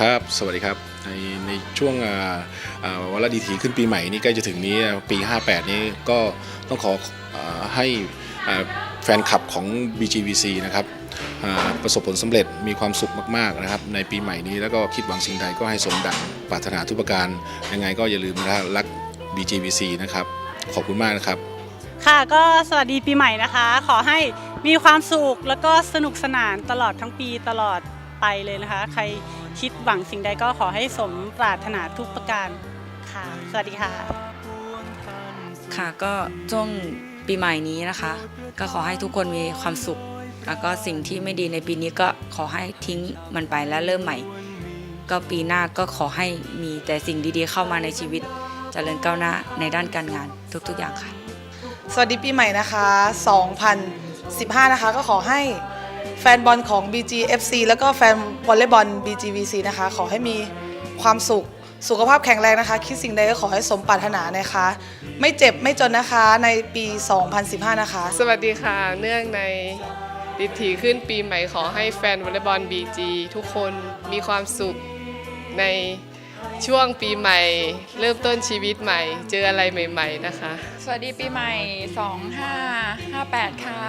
ครับ สวัสดีครับ ในในช่วงอ่าอ่าวันละดีถีขึ้นปีใหม่นี่ใกล้จะถึงนี้ปี 58 นี้ก็ต้องขออให้แฟนคลับของ BGVC นะครับประสบผลสำเร็จมีความสุขมากๆนะครับในปีใหม่นี้แล้วก็คิดหวังสิ่งใดก็ให้สมดังปรารถนาทุกประการยังไงก็อย่าลืมนะรัก BGVC นะครับ ขอบคุณมากนะครับ ค่ะก็สวัสดีปีใหม่นะคะ ขอให้มีความสุขแล้วก็สนุกสนานตลอดทั้งปีตลอด ไปเลยนะคะ ใครคิดหวังสิ่งใดก็ขอให้สมปรารถนาทุกประการค่ะ สวัสดีค่ะ ค่ะก็ช่วงปีใหม่นี้นะคะ ก็ขอให้ทุกคนมีความสุข แล้วก็สิ่งที่ไม่ดีในปีนี้ก็ขอให้ทิ้งมันไปและเริ่มใหม่ ก็ปีหน้าก็ขอให้มีแต่สิ่งดีๆ เข้ามาในชีวิตเจริญก้าวหน้าในด้านการงานทุกๆอย่างค่ะ สวัสดีปีใหม่นะคะ 2015 นะคะ ก็ขอให้ แฟนบอลของ BGFC แล้วก็แฟนวอลเลย์บอล BGVC นะคะ ขอให้มีความสุข สุขภาพแข็งแรงนะคะ คิดสิ่งใดก็ขอให้สมปรารถนานะคะ ไม่เจ็บไม่จนนะคะในปี 2015 นะคะ สวัสดีค่ะ เนื่องในดิถีขึ้นปีใหม่ขอให้แฟนวอลเลย์บอลบีจีทุกคนมีความสุขใน ช่วงปีใหม่ เริ่มต้นชีวิตใหม่ เจออะไรใหม่ ๆนะคะ สวัสดีปีใหม่ 2558 ค่ะ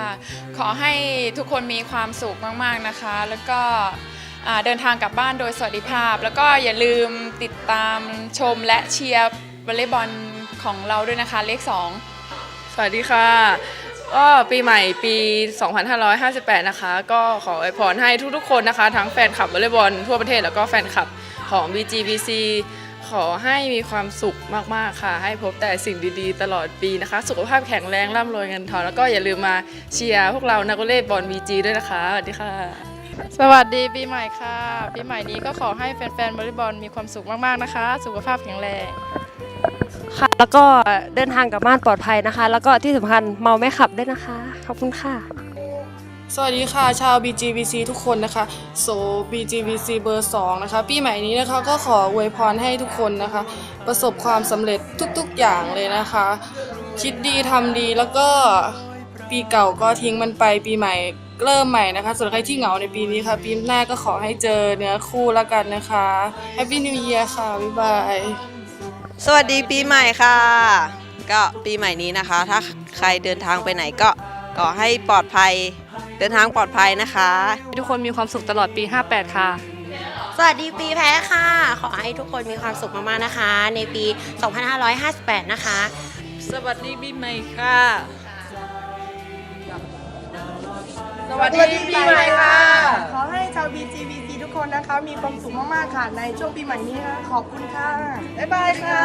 ขอให้ทุกคนมีความสุขมากๆนะคะ แล้วก็อ่าเดินทางกลับบ้านโดยสวัสดิภาพ แล้วก็อย่าลืมติดตามชมและเชียร์วอลเลย์บอลของเราด้วยนะคะ เลข 2สวัสดีค่ะก็ปีใหม่ปี 2558 นะคะ ก็ขออวยพรให้ทุกๆคนนะคะ ทั้งแฟนคลับวอลเลย์บอลทั่วประเทศแล้วก็แฟนคลับ ของ BGVC ขอให้มีความสุขมาก ๆ ค่ะ ให้พบแต่สิ่งดีๆ ตลอดปีนะคะ สุขภาพแข็งแรงร่ำรวยเงินทอง แล้วก็อย่าลืมมาเชียร์พวกเรานักวอลเลย์บอล BG ด้วยนะคะ สวัสดีค่ะ สวัสดีปีใหม่ค่ะ ปีใหม่นี้ก็ขอให้แฟนๆวอลเลย์บอลมีความสุขมากๆนะคะ สุขภาพแข็งแรงค่ะ แล้วก็เดินทางกลับบ้านปลอดภัยนะคะ แล้วก็ที่สำคัญเมาไม่ขับด้วยนะคะ ขอบคุณค่ะ สวัสดีค่ะชาว BGVC ทุกคนนะคะโซ BGVC เบอร์ 2 นะคะ ปีใหม่นี้นะคะก็ขออวยพรให้ทุกคนนะคะ ประสบความสำเร็จทุกๆอย่างเลยนะคะ คิดดีทำดีแล้วก็ปีเก่าก็ทิ้งมันไปปีใหม่เริ่มใหม่นะคะส่วนใครที่เหงาในปีนี้ค่ะ ปีหน้าก็ขอให้เจอเนื้อคู่แล้วกันนะคะ Happy New Year ค่ะ บ๊ายบาย สวัสดีปีใหม่ค่ะ ก็ปีใหม่นี้นะคะ ถ้าใครเดินทางไปไหนก็ ขอให้ปลอดภัย เดินทางปลอดภัยนะคะทุกคนมีความสุขตลอดปี 58 ค่ะ สวัสดีปีแพ้ค่ะ ขอให้ทุกคนมีความสุขมากๆนะคะ ในปี 2558 นะคะ สวัสดีปีใหม่ค่ะ สวัสดีปีใหม่ค่ะ ขอให้ชาว BGVC ทุกคนนะคะ มีความสุขมากๆค่ะ ในช่วงปีใหม่นี้นะขอบคุณค่ะ บ๊ายบายค่ะ